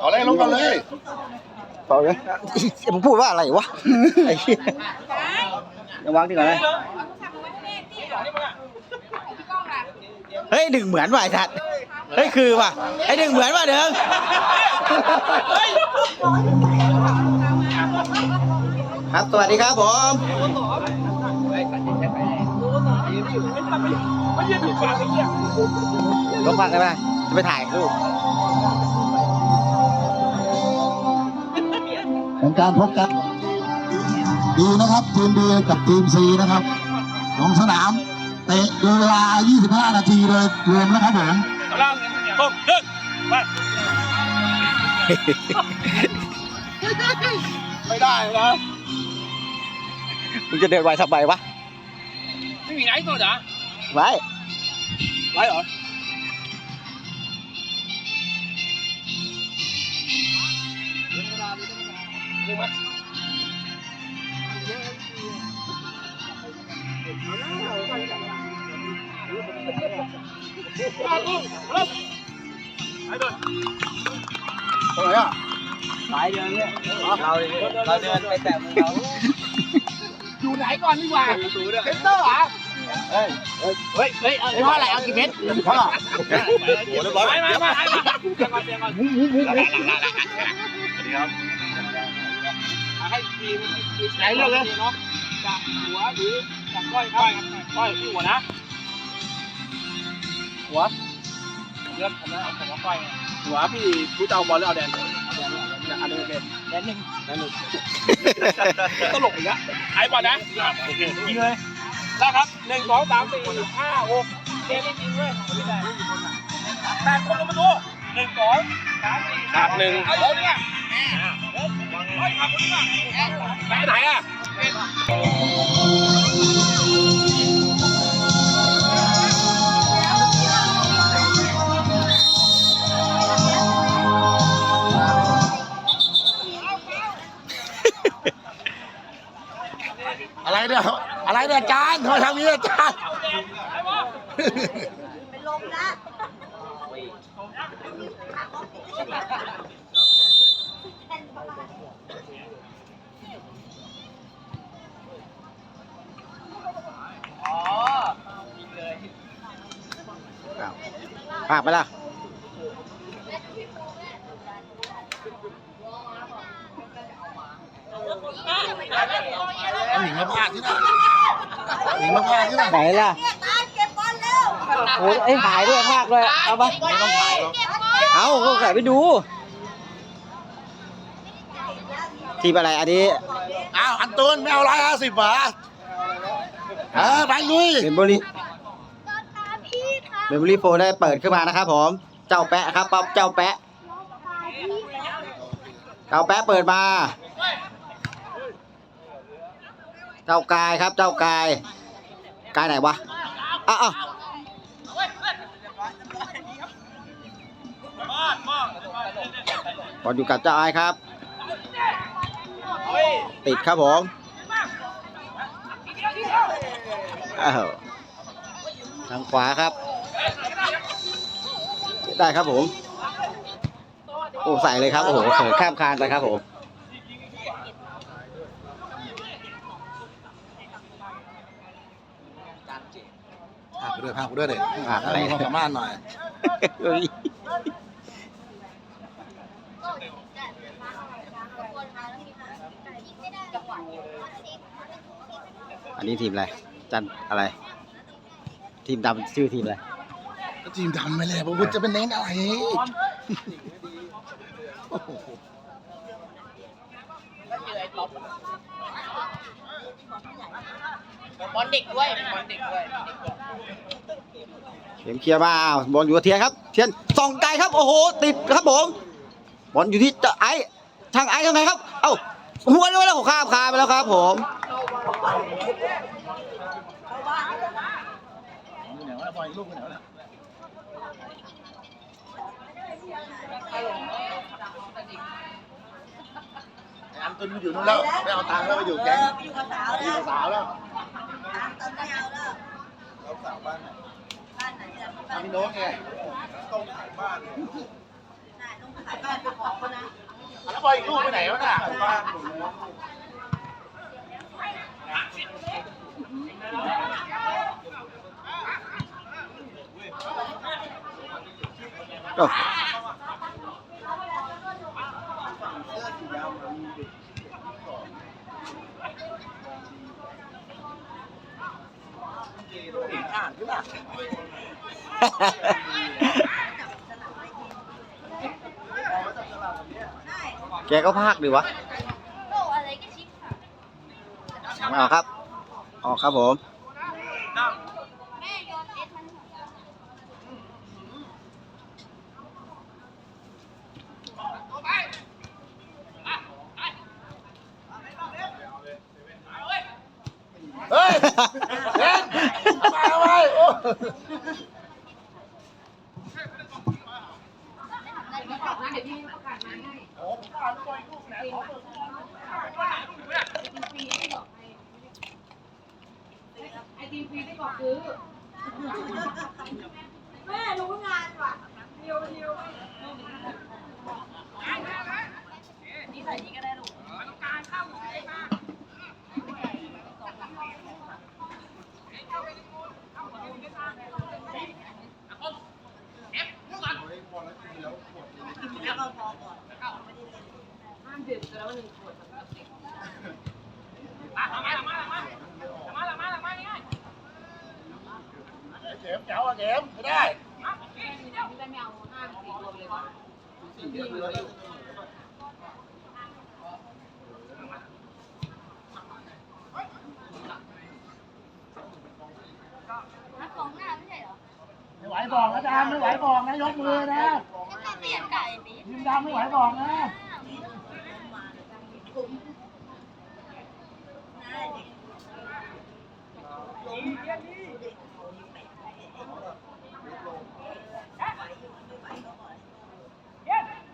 เอาเลยลงก่อนเลยเปล่าเลยผมพูดว่าอะไรวะไอ้เหี้ยระวังดีกว่านะเฮ้ยดึงเหมือนว่ะไอ้ทัดเฮ้ยคือว่ะไอ้ดึงเหมือนว่ะเดิงครับสวัสดีครับผมลงปากได้ไหม จะไปถ่ายรูปเป็นการพบกันดีนะครับทีมดีกับทีมซีนะครับลงสนามเตะโดยเวลา 25 นาทีโดยรวมนะครับผมไม่ได้นะมึงจะเดินไวทำไมวะ ไม่มีไหนก่อนเหรอไว้ไรเหรอตรงไหนอะสายเดินเนี่ยเราเราเดินไปแต่มือเขาอยู่ไหนก่อนดีกว่าเซ็นเตอร์เหรอ เฮ้ยเฮ้ยเฮ้ยเอาเพราะอะไรเอากี่เม็ดพ่อโอ้เรียบร้อยมามามา ไหนเลือกเลยเนาะจากหัวหรือจากก้อยก้อยก้อยที่หัวนะ หัวเลือกผมนะเอาผมว่าก้อยหัวพี่รู้จะเอาบอลหรือเอาแดนอันนี้โอเคแดนหนึ่งแดนหนึ่งตลกอีกอะไอ้บอลนะโอเคยิงเลยได้ครับหนึ่งสองสามสี่ห้าหกเกมไม่จริงเว้ยแปดคนลงมาดูหนึ่งสองสามสี่ขาดหนึ่งเอาเลยเนี่ยอะไปไหนอะอะไรเนี่ยอะไรเนี่ยอาจารย์ทำไมทำอย่างนี้อาจารย์ เป็นลมละ ภาพไปละหนิงมาพลาดที่ไหนหนิงมาพลาดที่ไหนไหนล่ะเนี่ยตาเก็บบอลเร็วโอ้ยไอ้ถ่ายด้วยภาคด้วยเอาปะไม่ต้องถ่ายหรอกเก็บบอลเอาก็ใส่ไปดูทีมอะไรอันนี้อ้าวอันตุนไม่เอาร้อยห้าสิบบาทเออไปลุยเบมโบลีตาตาพี่ค่ะ เบมโบลีโฟได้เปิดขึ้นมานะครับผมเจ้าแปะครับป๊อปเจ้าแปะเจ้าแปะเปิดมา เจ้ากายครับเจ้ากาย กายไหนวะอ้าวอ้าวบอลอยู่กับเจ้าไอายครับ ติดครับผมทางขวาครับ ได้ครับผม โอ้ใส่เลยครับ โอ้โหเขินข้ามคานไปครับผมพาไปด้วยพาไปด้วยเด็กอะอะไรให้ความสามารถหน่อย เฮ้ยอันนี้ทีมอะไร จันอะไร ทีมดำชื่อทีมอะไรก็ ทีมทำไปเลยผมว่าจะเป็นเน้นอะไรบอลเด็กด้วยบอลเด็กด้วยเข็มเคลียร์มาอ้าวบอลอยู่กับเทียนครับ เทียนส่องไกลครับ โอ้โห ติดครับผม บอลอยู่ที่เจ้าไอ้ทางไอ้ยังไงครับ เอ้าหัวด้วยแล้วข้ามคานไปแล้วครับผมอันตุนอยู่นู่นแล้วไม่เอาตังค์แล้วไปอยู่แก๊งไปอยู่กับสาว อ แล้ ยู่ ว กับสาวแล้ว ตามตอนไม่เอาแล้ว เราสาวบ้านไหน บ้านไหนล่ะ บ้านพี่โน้ตไงต้องขายบ้านไปของเขานะแล้วบอยอีกลูกไปไหนวะน่ะโอ้อ่านขึ้นมา แกก็พากดีวะโลอะไรก็ชิปค่ะไม่ออกครับ ออกครับผม แม่โยนเอสมันหัว เฮ้ยเล่นมาทำไมโอ้ ทีฟีได้บอกคือแม่รู้งานว่ะฮิวฮิวนี่ใส่นี้ก็ได้ลูกเข็มเจ้าอะเข็มไม่ได้นักกองหน้าไม่ใช่เหร อไม่ไหวบอกนะดามไม่ไหวบอกนะยกมือนะจะเปลี่ยนไก่ปียิมดามไม่ไหวบอกนะ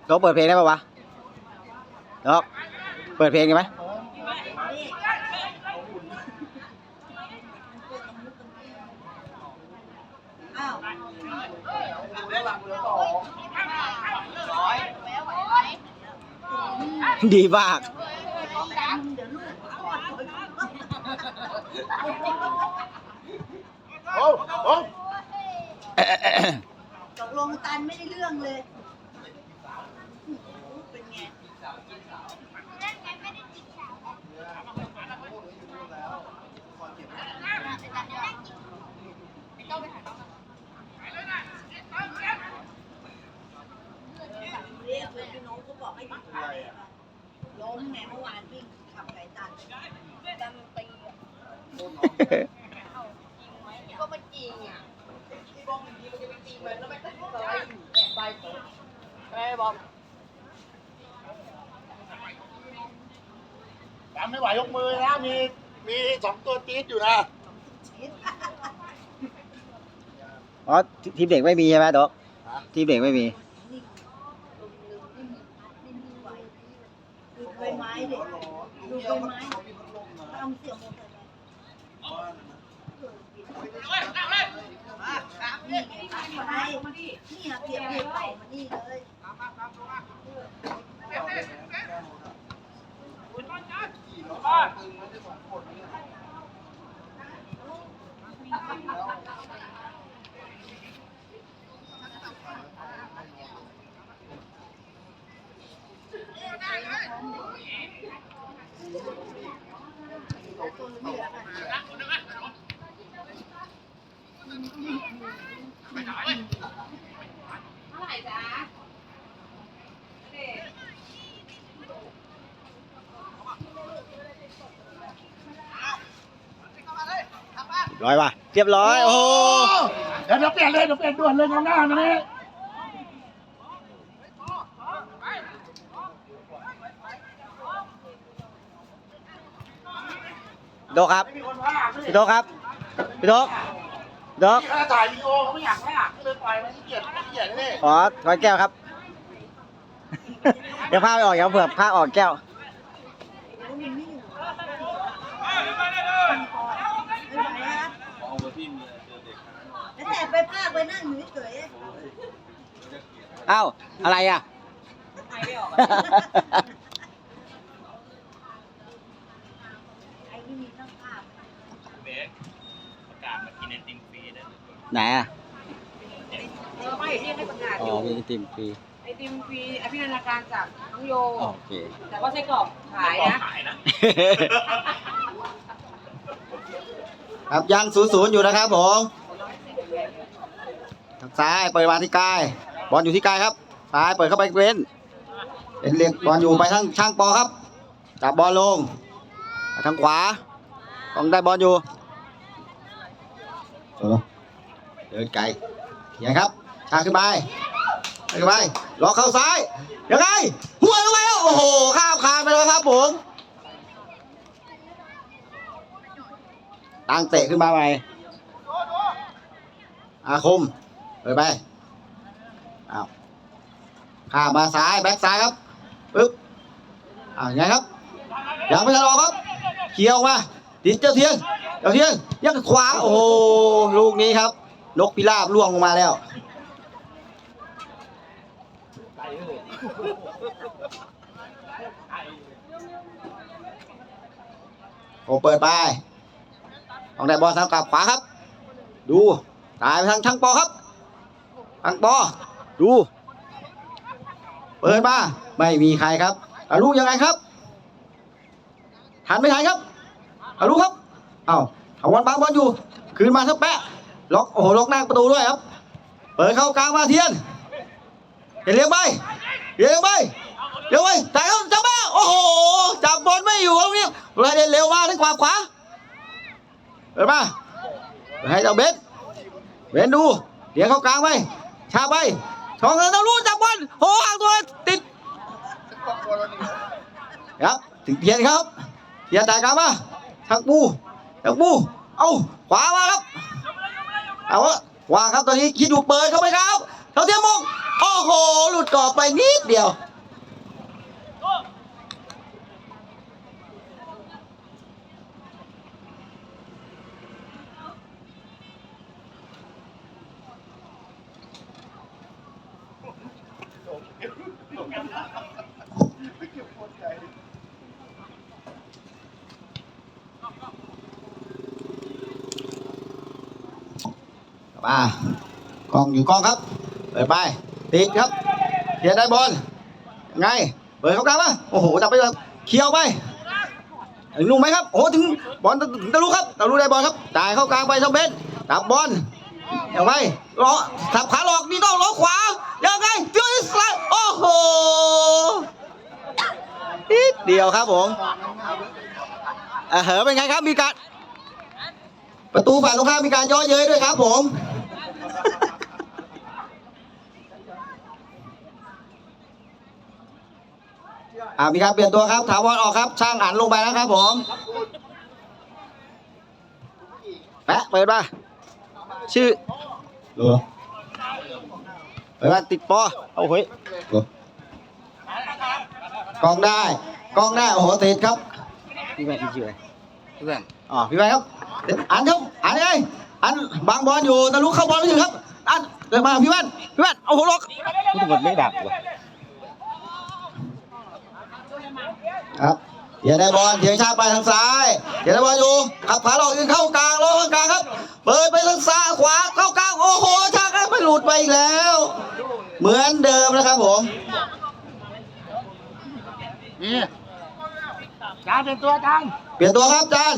ดกเปิดเพลงได้ปะวะโดกเปิดเพลงกันไหมอ้าวดีมากเดี๋ยวลูกคลอดก่อนโอ้โอ้ตกลงตันไม่ได้เรื่องเลย เป็นไงเรียกเลยพี่น้องก็บอกให้หยุด ล้มไงเมื่อวานวิ่งขับไก่ตันดันมันตีอะก็มันจริงอะดามไม่ไหวยกมือนะ มี มีสองตัวจี๊ดอยู่นะอ๋อทีทีมเด็กไม่มีใช่ไหมโดกทีมเด็กไม่มี ดูใบไม้เด็กดูใบไม้ทำเสียงมงคล นี่ไงทำไมนี่อะเก็บเก็บเอามานี่เลย ร้อยว่ะเรียบร้อย โอ้โหเดี๋ยวเดี๋ยวเปลี่ยนเลยเดี๋ยวเปลี่ยนด่วนเลยกองหน้ามานี่โดกครับ ไม่มีคนพากพี่โดกครับ พี่โดกโดกนี่เขาถ่ายวีดีโอเขาไม่อยากพากก็เลยปล่อยมันขี้เกียจขี้เกียจนี่ขอร้อยแก้วครับ เดี๋ยวพาไปออกเดี๋ยวเผื่อพาออกแก้ว แล้วแต่ไปภาคไปนั่งอยู่เฉยเอ้าอะไรอะ ไอ้นี่มีตั้งภาพเบสประกาศมากินไอติมฟรีนะไหนอะ เออไม่ที่ให้ประกาศอ๋ออยู่มีไอติมฟรีไอติมฟรีอภินันทนาการจากน้องโย โอเค แต่ว่าไส้กรอกขายนะ ขายนะ ครับยังศูนย์ศูนย์อยู่นะครับผมทาง ซ้ายเปิดมาที่กายบอลอยู่ที่กายครับซ้ายเปิดเข้าไปเว้นเป็นเรียกบอลอยู่ไปทางช่างปอครับจับบอลลงไปทางขวาต้องได้บอลอยู่เออเดินไกลยังครับชาขึ้นไปขึ้นไปล็อกเข้าซ้ายยังไงหัวลงไปแล้วโอ้โหข้ามคานไปแล้วครับผมตั้งเตะขึ้นมาใหม่อาคม เปิดไปอ้าวข้ามาซ้ายแบ็คซ้ายครับปึ๊บอ้าวไงครับยังไม่ทันออกครับเขี่ยวมาติดเจ้าเทียนเจ้าเทียนยังขวาโอ้โหลูกนี้ครับนกพิราบล่วงลงมาแล้วโอเปิดไปต้องได้บอลทางกลับขวาครับ ดูตายไปทางทางปอครับ ทางปอดู เปิดมา ไม่มีใครครับอาลูกยังไงครับทันไม่ทันครับอาลูกครับ เอ้าเอาวันบางบอลอยู่ คืนมาทักแปะ ล็อก โอ้โห ล็อกหน้าประตูด้วยครับ เปิดเข้ากลางมาเทียนเห็นเลี้ยงไปเลี้ยงไปเลี้ยงไปแต่เขาจับมาโอ้โห จับบอลไม่อยู่ครับเนี่ยเลยเดินเร็วมาทั้งขวาขวาเปิดมาให้เจ้าเบนเบนดูเลี้ยงเข้ากลางไป ชาไปสองเงินต้องรู้จักบอลโหห่างตัวติดครับถึงเพียนครับเพียนจ่ายกลางมาทักปูทางปูเอาขวามาครับเอาขวาครับตอนนี้คิดดูเปิดเข้าไปครับเท่าเทียมมงโอ้โหหลุดกรอบไปนิดเดียว มากล้องอยู่กล้องครับ เปิดไปติดครับเทียนได้บอลไง เปิดเข้ากลางมาโอ้โหจับไปเลยเคี้ยวไปถึงลุงไหมครับโอ้โหถึงบอลถึงตะลุครับตะลุได้บอลครับจ่ายเข้ากลางไปช่องเบนจับบอลเอาไปล้อสับขาหลอกนี่ต้องล้อขวายังไงเจอสไลด์โอ้โหนิดเดียวครับผมอ่าเหอเป็นไงครับมีการประตูฝั่งตรงข้ามมีการย่อเย้ยด้วยครับผม อ่ามีการเปลี่ยนตัวครับถาวรออกครับ ช่างอันลงไปแล้วครับผมแปะเปิดมาชื่อเหรอเปิดมาติดปอเอาเฮ้ยเหรอกองได้กองได้โอ้โหติดครับพี่แม่พี่ชื่ออะไรเพื่อนอ๋อพี่แม่ครับอันครับอันไงอันบางบอลอยู่ตะลุเข้าบอลไม่ถึงครับอันเดินมาพี่แว่นพี่แว่นโอ้โหล็อกพูดถึงไม่ดักวะ ครับเดี๋ยวได้บอลเทียงชาติไปทางซ้ายเดี๋ยวได้บอลอยู่ขับขาหลอกยิงเข้ากลางล้อข้างกลางครับ เปิดไปทางซ้ายขวาเข้ากลางโอ้โหชาติไม่หลุดไปอีกแล้ว เหมือนเดิมนะครับผมนี่จานเป็นตัวจานเปลี่ยนตัวครับจาน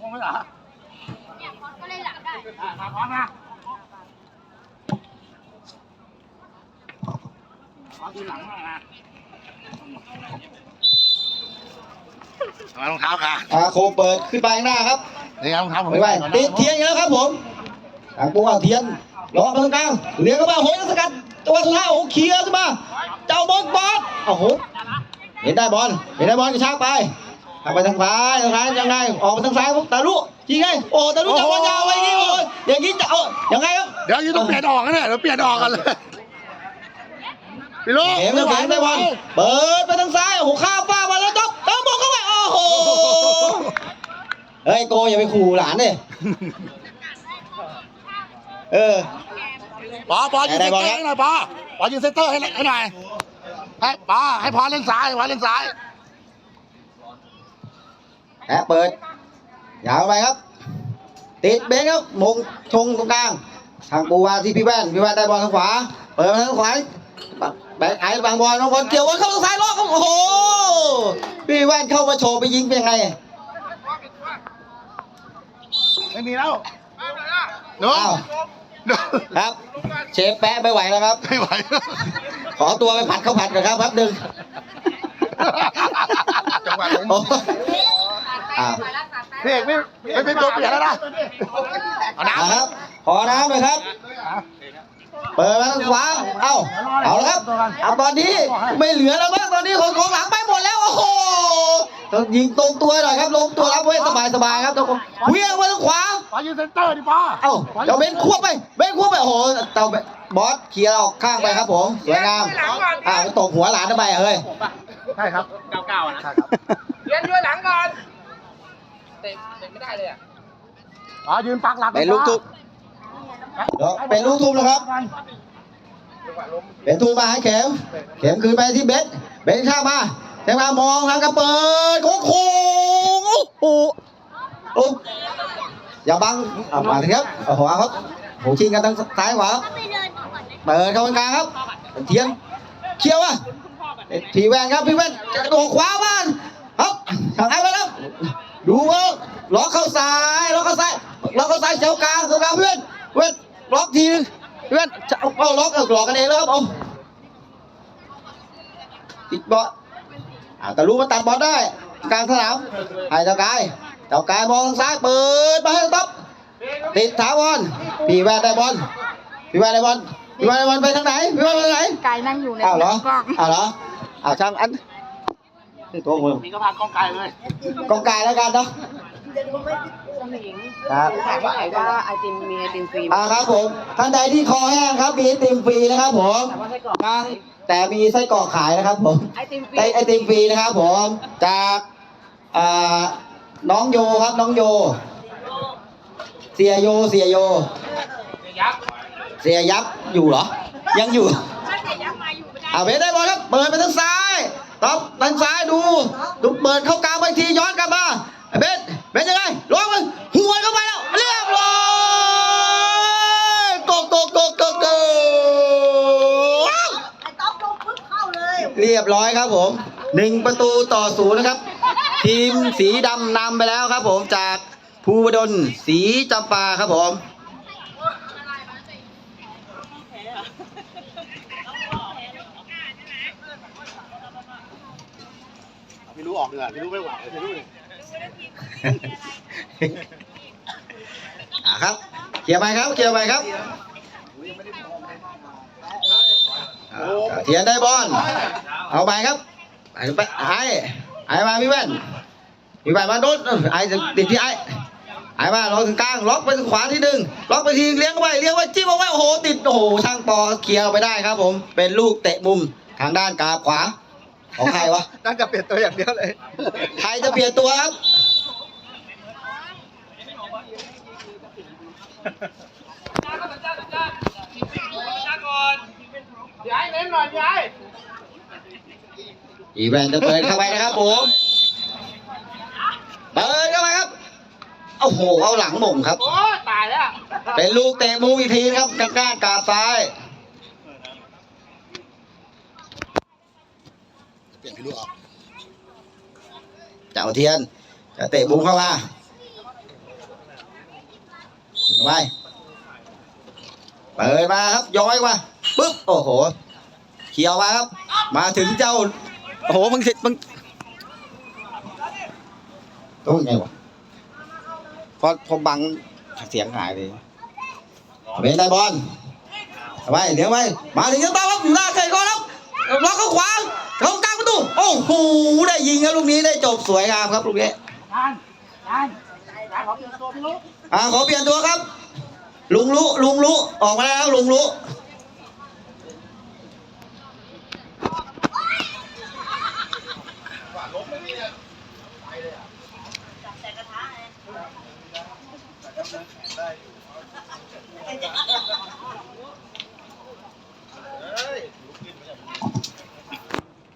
มองไม่เหรอเนี่ยพอก็เล่นหลังได้อ่าพร้อมน ขอดูหลังหน่อยนะเอารองเท้าค่ะอาโคเปิดขึ้นไปข้างหน้าครับนี่รองเท้าผมไม่ไหวติดเทียนอยู่แล้วครับผมทางปูเอาเทียนล้อมาตรงกลางเลี้ยงเข้ามาโหยสกัดตัวสุดท้ายโอ้โหเคลียร์ขึ้นมาเจ้าบอลบอลโอ้โหเห็นได้บอลเห็นได้บอลกระชากไปทางไปทางซ้ายทางซ้ายยังไงออกไปทางซ้ายปุ๊บตาลุจริงไงโอ้ตาลุจับบอลยาวไว้อย่างงี้โอ้ยอย่างงี้จะเอายังไงครับเดี๋ยวยี่ต้องเปลี่ยนออกนะเนี่ยเดี๋ยวเปลี่ยนออกกันเลย พี่ลูกเข็มแล้วเข็มได้บอลเปิดไปทางซ้าย โอ้โหข้ามฟ้ามาแล้วจ๊อบเติมบอลเข้าไป โอ้โห เฮ้ยโกอย่าไปขู่หลานดิเออ ปอปอยืนได้เซนบอเตลอครับร์ให้หน่อยปอปอยืนเซนเตอร์ให้ให้หน่อยให้ปอให้พอเล่นซ้ายพอเล่นซ้ายแอะเปิด ยาวไปครับ ติดเบนครับมงชงตรงกลาง ทางปูวาที่พี่แว่นพี่แว่นได้บอลทางขวา เปิดมาทางขวา แบกไอ้บางบอลน้องบอลเกี่ยวบอลเข้าทางซ้ายล็อกครับโอ้โหพี่แว่นเข้ามาโชว์ไปยิงเป็นยังไงไม่มีแล้วหนุ่มอ้าวหนุ่มครับ เชฟแปะไม่ไหวแล้วครับ ไม่ไหว ขอตัวไปผัดข้าวผัดก่อนครับแป๊บหนึงจังหวะล้มโอ้อ่าพี่เอกไม่ไม่เป็นตัวเปลี่ยนแล้วนะ เอาน้เอาครับ ขอน้ำเลยครับ เปิดมาทางขวาเอ้าเอาละครับเอาตอนนี้ไม่เหลือแล้วมั้งตอนนี้คนของหลังไปหมดแล้วโอ้โหต้องยิงตรงตัวหน่อยครับลงตัวรับไว้สบายสบายๆครับทุกคนเวียงมาทางขวาำปอยืนเซนเตอร์ดิปอเอ้าเจ้าเบนควบไปเบนควบไปโอ้โหเจ้าเบนบอสเคลียร์ออกข้างไปครับผมสวยงามอ้าวตกหัวหลานทำไมอะเฮ้ยใช่ครับเก้าเก้านะใช่ครับเรียนด้วยหลังก่อนเตะเตะไม่ได้เลยอะปอยืนปักหลักเป็นลูกทุบ เดี๋ยวเป็นลูกทุบนะครับ เป็นทุบมาให้เข็ม เข็มคืนไปที่เบนเบนข้ามมาเข็มมามองทางกระเปิดโค้งโค้งโอ้โหโอ้อย่าบังเอามาถึงครับหเอาครับโหชิงกันทางซ้ายขวาครับเปิดเข้ากลางครับเทียนเคี้ยวอะพี่แวนครับพี่แวนกระโดดขวาบ้านครับทางไหนมาแล้วดูว่าล็อกเข้าซ้ายล็อกเข้าซ้ายล็อกเข้าซ้ายเจ้ากลางเจ้ากลางเพื่อนเพื่อน ล็อกทีนึงเพื่อนเอาเอาล็อกเอาหลอกกันเองแล้วครับผมติดบอลอ่าแต่รู้ว่าตัดบอลได้กลางสนามให้เจ้ากายเจ้ากายมองทางซ้ายเปิดมาให้ต๊อบติดถาวรพี่แวนได้บอลพี่แวนได้บอลพี่แวนได้บอลไปทางไหนพี่แวนไปทางไหนกายนั่งอยู่ในอ้าวเหรอกล้องอ้าวเหรออ้าวช่างอันนี่ตัวมึงมีก็พากล้องไกลเลยกองกายแล้วกันเนาะ สมิงครับถามที่ไหนว่าไอติมมีไอติมฟรีไหมอ่าครับผมท่านใดที่คอแห้งครับมีไอติมฟรีนะครับผมแต่ว่าไส้กรอกทางแต่มีไส้กรอกขายนะครับผมไอติมฟรีไอไอติมฟรีนะครับผมจากอ่าน้องโยครับน้องโย เสียโยเสียโย เสียยักษ์อยู่เหรอ ยังอยู่ เอาเบสได้บอลครับ เปิดไปทางซ้ายต๊อบทางซ้ายดู ดูเปิดเข้ากลางไปทีย้อนกลับมาเบสเบสยังไงลงมันหัวเข้าไปแล้ว เรียบร้อยโกโกโกโกโก ไอ้ต๊อกลงปึ๊บเข้าเลย เรียบร้อยครับผมหนึ่งประตูต่อศูนย์นะครับ ทีมสีดำนำไปแล้วครับผมจากภูวดลสีจำปาครับผมไม่รู้ออกเลยไม่รู้ไม่ไหวไม่รู้เลยอะครับเคลียร์ไปครับเคลียร์ไปครับอ่า เทียนได้บอลเอาไปครับไปไปไอ้ไอ้มาพี่แว่นพี่แว่นมาโดนไอ้ติดที่ไอ้ไอ้มาล็อกถึงกลางล็อกไปทางขวาที่หนึ่งล็อกไปทีเลี้ยงเข้าไปเลี้ยงไว้จิ้มเอาไว้โอ้โหติดโอ้โหช่างปอเคลียร์ไปได้ครับผมเป็นลูกเตะมุมทางด้านกาบขวาของใครวะน่าจะเปลี่ยนตัวอย่างเดียวเลยใครจะเปลี่ยนตัวครับ ย้ายเน้นหน่อยย้ายอีแวนจะเปิดเข้าไปนะครับผมเปิดเข้าไปครับโอ้โหเอาหลังหม่งครับ โอ้ตายแล้ว เป็นลูกเตะมุมอีกทีนะครับกล้ากาบซ้ายเปลี่ยนพี่รู้ออกเจ้าเทียนจะเตะมุมเข้ามาเข้าไป เปิดมาครับย้อยมาปึ๊บโอ้โหเขียวมาครับ มาถึงเจ้าโอ้โหมึงเสร็จมึงต้องยังไงวะพอพอบังเสียงหายเลยเป็นได้บอลเอาไปเดี๋ยวไปมาถึงยังต้าครับอยู่หน้าใครก่อนครับล็อกเข้าขวาเข้ากลางประตูโอ้โหได้ยิงครับลูกนี้ได้จบสวยงามครับลูกนี้อ่าขอเปลี่ยนตัวครับ ลุงลุลุงลุออกมาแล้วลุงลุ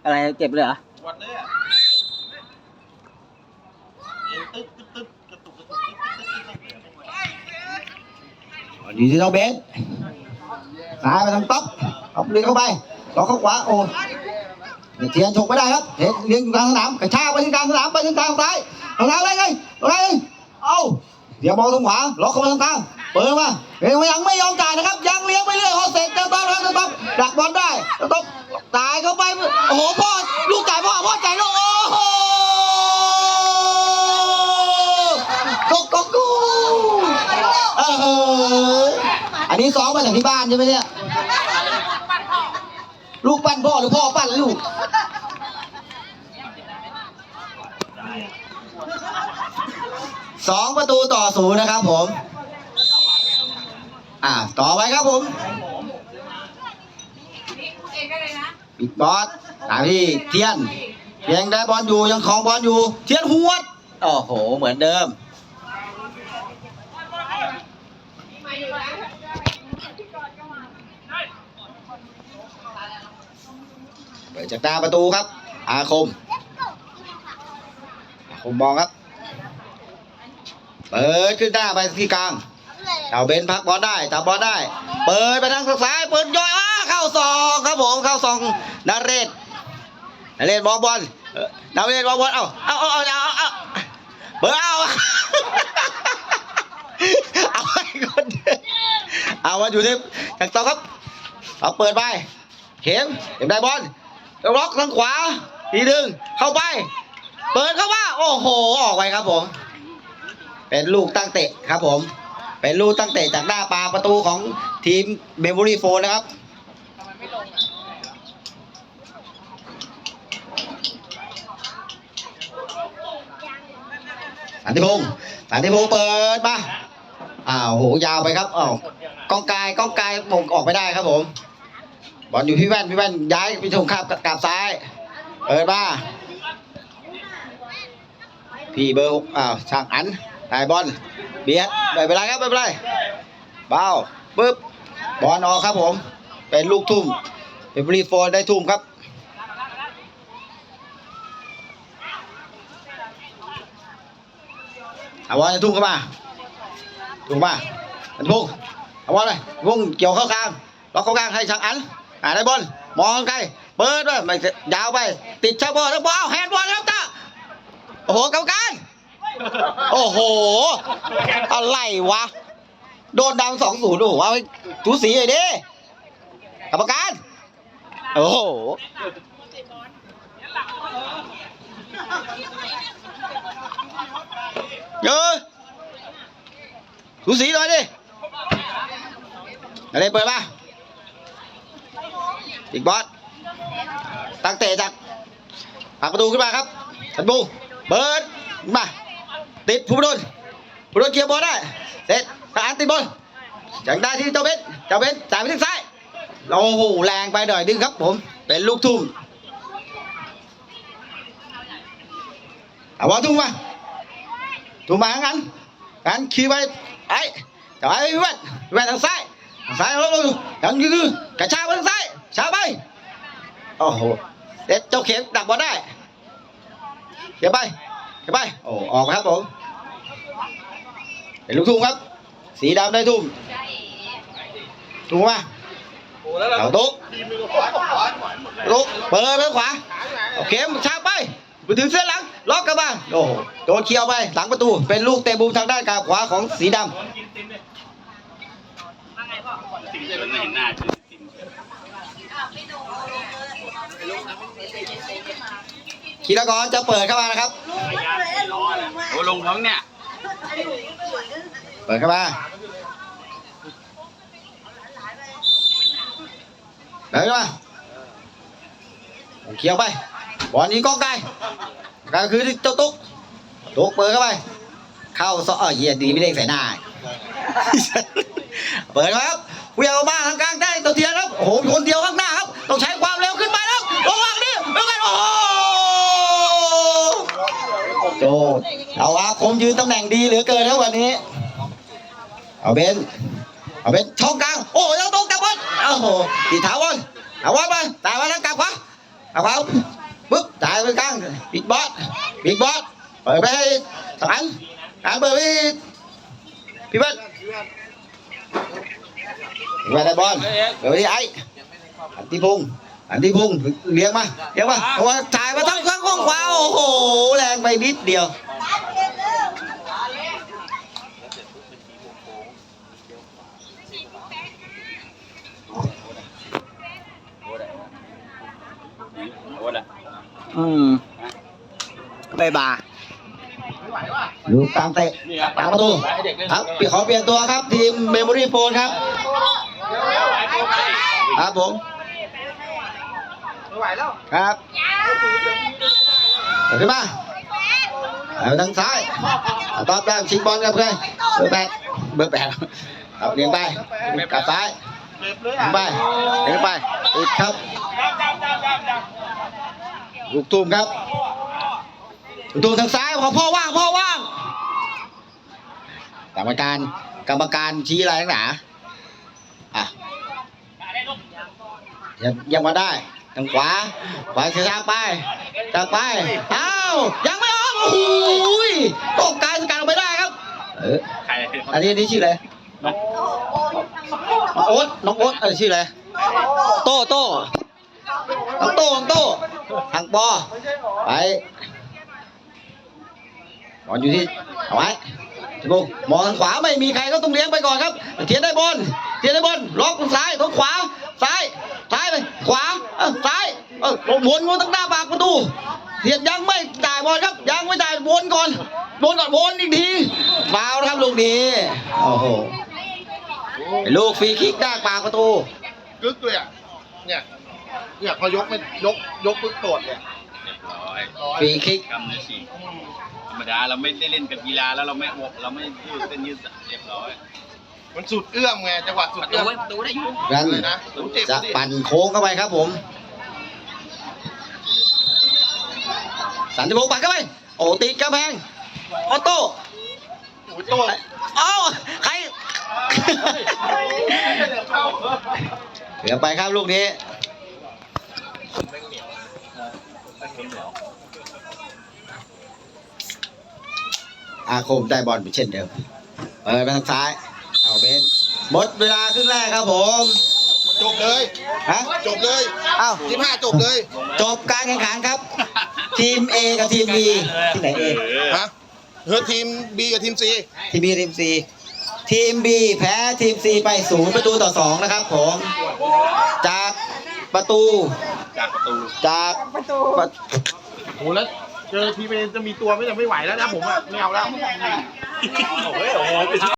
อะไรเจ็บเลยเหรอวัดเลยอะตึ๊บตึ๊บตึ๊บกระตุกกระตุกตึ๊บตึ๊บตึ๊บตึ๊บ ดีที่เราเบสซ้ายไปทางต๊อกเอาเลี้ยงเข้าไปล็อกเข้าขวาโอ้เทียนฉกไม่ได้ครับเห็นเลี้ยงอยู่กลางสนามกระชากไปที่กลางสนามไปที่กลางซ้ายทางซ้ายอะไรไงอะไรเอาเดี๋ยวบอลตรงขวาล็อกเข้ามาทางกลางเปิดมาเฮ้ยยังไม่ยอมจ่ายนะครับ ยังเลี้ยงไปเรื่อยฮอเสร็จจะต้องจะต้องดักบอลได้จะต้องตายเข้าไปโอ้โหพ่อลูกจ่ายพ่อพ่อจ่ายลูกโอ้โหกกกก เอออันนี้ซ้อมมาจากที่บ้านใช่ไหมเนี่ย ลูกปั้นพ่อหรือพ่อปั้นลูก สองประตูต่อศูนย์นะครับผม อ่า ต่อไปครับผมปิดบอสตามที่เทียนเพียงได้บอลอยู่ยังของบอลอยู่ เทียนหัวดโอ้โห เหมือนเดิม ปิดจากหน้าประตูครับ อาคม อาคมมองครับ เปิดขึ้นหน้าไปที่กลางเอาเบนพักบอลได้จับบอลได้ เปิดไปทางซ้ายเปิดย่อยอ้าเข้าซองครับผมเข้าซองนาเรศนาเรศมองบอลนาเรศมองบอลเอาเอาเอาเอาเอาเอาเปิดเอาเอาให้คนเดียวเอามาอยู่ที่กลางต่อครับเอาเปิดไปเข็มเข็มได้บอล ล็อกทางขวาทีหนึ่งเข้าไป เปิดเข้ามาโอ้โห ออกไปครับผม เป็นลูกตั้งเตะครับผม เป็นลูกตั้งเตะจากหน้าปลาประตูของทีมเมมโมรี่โฟนนะครับสันติพงศ์สันติพงศ์เปิดมาอ้าวโหยาวไปครับอ้าวกองกายกองกายมงออกไม่ได้ครับผม บอลอยู่พี่แว่นพี่แว่นย้ายไปตรงข้ามกลับซ้าย เปิดมาพี่เบอร์หกอ้าวช่างอันได้บอลเบียดไม่เป็นไรครับไม่เป็นไรเบาปึ๊บบอลออกครับผม เป็นลูกทุ่มเป็นบรีโฟนได้ทุ่มครับเอาบอลจะทุ่มเข้ามาทุ่มมาอันพุ่งเอาบอลเลยพุ่งเกี่ยวเข้ากลางล็อกเข้ากลางให้ช่างอัน อ่าได้บอลมองไกลเปิดไปไม่ยาวไป ติดชาบอลแล้วบอลเอาแฮนด์บอลครับจ้าโอ้โหกรรมการโอ้โห อะไรวะ โดนดังสองศูนย์โอ้โหเอาไปถูสีเลยดิกรรมการ โอ้โหเยอะถูสีหน่อยดิอะไรเปิดมา อีกบอสตั้งเตะจากผลักประตูขึ้นมาครับทันบูเปิร์ดมา ติดผู้บอลผู้บอลเคลียร์บอลได้เสร็จทหารติดบอลยังได้ที่เจ้าเบนเจ้าเบนจ่ายไปทางซ้ายโอ้โหแรงไปหน่อยดึงครับผม เป็นลูกทุ่มเอาบอลทุ่มมาทุ่มมางั้นงั้นขี่ไปไอ้จ่าไปพี่แว่นพี่แว่นทางซ้ายทางซ้ายลงลงยังยืนกระชากไปทางซ้าย ชาไปโอ้โหเด็ดเจ้าเข็มดักบอลได้เขียนไปเขียนไปโอ้ออกครับผมเป็นลูกทุ่งครับ สีดำได้ทุ่มทุ่มมาเอาตุ๊กตุ๊กเปิดไปขวาโอเคชาไปไปถึงเส้นหลังล็อกกลับมาโอ้โหโดนเคียวไปหลังประตู เป็นลูกเตะบูมทางด้านกลางขวาของสีดำ คีรากรจะเปิดเข้ามานะครับ โอ้ลงท้องเนี่ย เปิดเข้ามาเดินเข้ามาเขียวไป บอลนี้ก้องไกลก็คือเจ้าตุ๊ก ตุ๊กเปิดเข้าไป เข้าซอเออเหี้ยดีไม่เด้งใส่หน้า เปิดครับผู้ใหญ่บ้านทางกลางได้ตัวเทียนครับ โอ้โหคนเดียวข้างหน้าครับ ต้องใช้ความเร็วขึ้นไปแล้วระวังดิระวังโอ้โหโจ เอาอาคมยืนตำแหน่งดีเหลือเกินครับวันนี้ เอาเบนเอาเบนช่องกลาง โอ้ยเอาตรงกลับบอลโอ้โหตีเท้าบอลเอาบอลไปตายมาแล้วกลับขวาเอาขวาปึ๊บจ่ายไปกลางบิ๊กบอสบิ๊กบอสเปิดไปให้ทางอันอันเปิดไปพี่เบิ้ลพี่เบิ้ลได้บอลเปิดไปที่ไอ้อันที่พุงอันที่พุงเลี้ยงมาเลี้ยงมาเอาว่าจ่ายมาทั้งข้างข้างขวาโอ้โห แรงไปนิดเดียว โอ้ยอืมบายบายลูกตามเตะตามประตูครับขอเปลี่ยนตัวครับ ทีมเมมโมรี่โฟนครับ ครับผมครับเดี๋ยวขึ้นมาเอาทางซ้ายตอบแต้มชิงบอลกับเพื่อนเบอร์แปดเบอร์แปดเอาเลี้ยงไปกลับซ้ายไปเลี้ยงไปติดครับ ลูกตูมครับลูกตูมทางซ้ายของพ่อว่างพ่อว่างกรรมการกรรมการชี้อะไรนักหนาอะยังยังมาได้ทางขวาขวาเสียทางไปทางไปอ้าวยังไม่ออกโอ้โหยตกกายสกัดออกไปได้ครับ เอออันนี้นนี้ชื่ออะไรน้องโอ๊ตน้องโอ๊ตเออชื่ออะไรโต้โต้น้องโต้น้องโต้ ทางปอไปบอลอยู่ที่เอาไว้ทีโบมองขวาไม่มีใครก็ต้องเลี้ยงไปก่อนครับ เทียนได้บอลเทียนได้บอลล็อกทางซ้ายทางขวา ซ้ายซ้ายไปขวาซ้ายเออวนวนตั้งหน้าปากประตูเทียนยังไม่จ่ายบอลครับ ยังไม่จ่ายวนก่อนวนก่อนวนอีกทีฟาวครับลูกนี้โอ้โหลูกฟรีคิกด้าปากประตูกึกเลยอะเนี่ย เนี่ยพอยกไม่ยกยกปึ๊บโดดเลยฟรีคิกกำเนิดสี่ธรรมดาเราไม่ได้เล่นกับกีฬาแล้วเราไม่เราไม่ยืดเส้นยืดสายเรียบร้อยมันสุดเอื้อมไงจังหวะสุดเอื้อมกันเลยนะผมเจ็บจะดิปั่นโค้งเข้าไปครับผมสันติพงศ์ปั่นเข้าไป โอ้ติดกระแพงออโต้โอ้ยโต้เอ้าใครเหลือไปครับลูกนี้ อาคมได้บอลเช่นเดิมเปิดไปทางซ้าย เอาเบนหมดเวลาครึ่งแรกครับผมจบเลยฮะจบเลยเอ้ายี่ห้าจบเลย จบการแข่งขันครับ ทีม A กับทีม B ที่ไหน A ฮะเฮ้ยทีม B กับทีม C ทีม B ทีม C ทีม B แพ้ทีม C ไปศูนย์ประตูต่อสองนะครับผม จากประตู จากประตูจากประโหแล้ว เจอทีม A จะมีตัวไม่แต่ไม่ไหวแล้วนะผมอะไม่เอาแล้ว